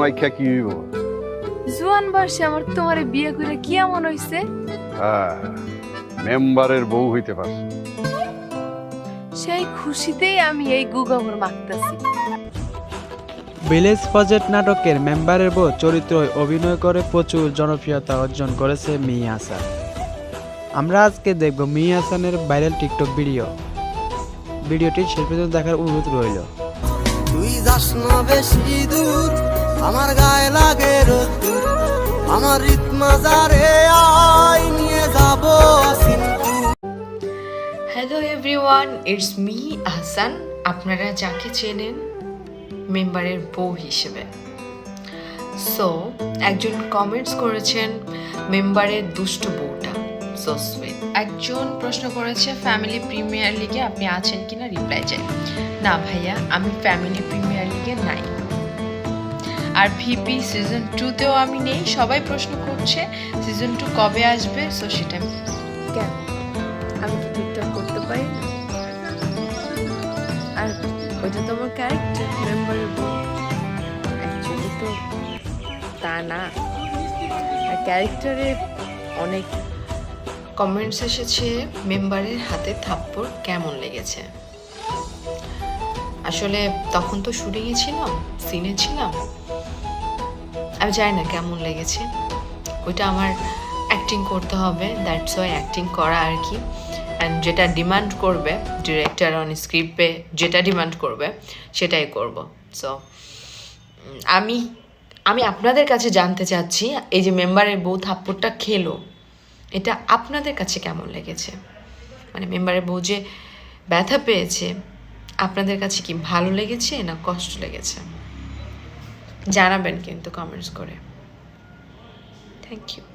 মাইখা কি হইব? জোয়ান বয়সে আমার তোমারে বিয়ে করে কি এমন হইছে? হ্যাঁ মেম্বারের বউ হইতে পারছে। সেই খুশিতেই আমি এই গুগমর মাখতেছি। ভিলেজ প্রজেক্ট নাটকের মেম্বারের বউ চরিত্র অভিনয় করে প্রচুর জনপ্রিয়তা অর্জন করেছে মি হাসান। আমরা আজকে দেখব মি হাসানের ভাইরাল টিকটক ভিডিও ভিডিওটি শেষ পর্যন্ত দেখার অনুরোধ রইল। তুই যাস না বেশি দূর আমার গায়ে লাগে রোদ্দুর আমার রিতমা যারে আই নিয়ে যাব hello everyone it's me Ahsan আপনারা যাকে চেনেন, মেম্বারের বউ হিসেবে। সো একজন কমেন্টস করেছেন মেম্বারের দুষ্ট বউটা। সো সুইট একজন প্রশ্ন করেছে ফ্যামিলি প্রিমিয়ার লিগে আপনি আছেন কিনা? রিপ্লাই চাই। না ভাইয়া, আমি ফ্যামিলি প্রিমিয়ার লিগে নাই। আর ভিপি সিজন টুতেও আমি নেই, সবাই প্রশ্ন করছে সিজন টু কবে আসবে সো সেটা কেন? আমি কি টিকটক করতে পারি আর ওইটা তো আমার ক্যারেক্টার মেম্বারের বউ। অ্যাকচুয়ালি তো তা না। আর ক্যারেক্টারে অনেক কমেন্টস এসেছে মেম্বারের হাতে, থাপ্পড় কেমন লেগেছে? আসলে তখন তো শুটিংয়ে ছিলাম সিনে ছিলাম। আমি জানি না কেমন লেগেছে। ওইটা আমার অ্যাক্টিং করতে হবে দ্যাটস ওয়াই অ্যাক্টিং করা আর কি। অ্যান্ড যেটা ডিমান্ড করবে ডিরেক্টর অন স্ক্রিপ্টে যেটা ডিমান্ড করবে, সেটাই করব। সো আমি আমি আপনাদের কাছে জানতে চাচ্ছি, এই যে মেম্বারের বউ থাপ্পড়টা খেলো, এটা আপনাদের কাছে কেমন লেগেছে? মানে মেম্বারের বউ যে ব্যথা পেয়েছে, আপনাদের কাছে কি ভালো লেগেছে না কষ্ট লেগেছে? জানাবেন কিন্তু কমেন্টস করে। Thank you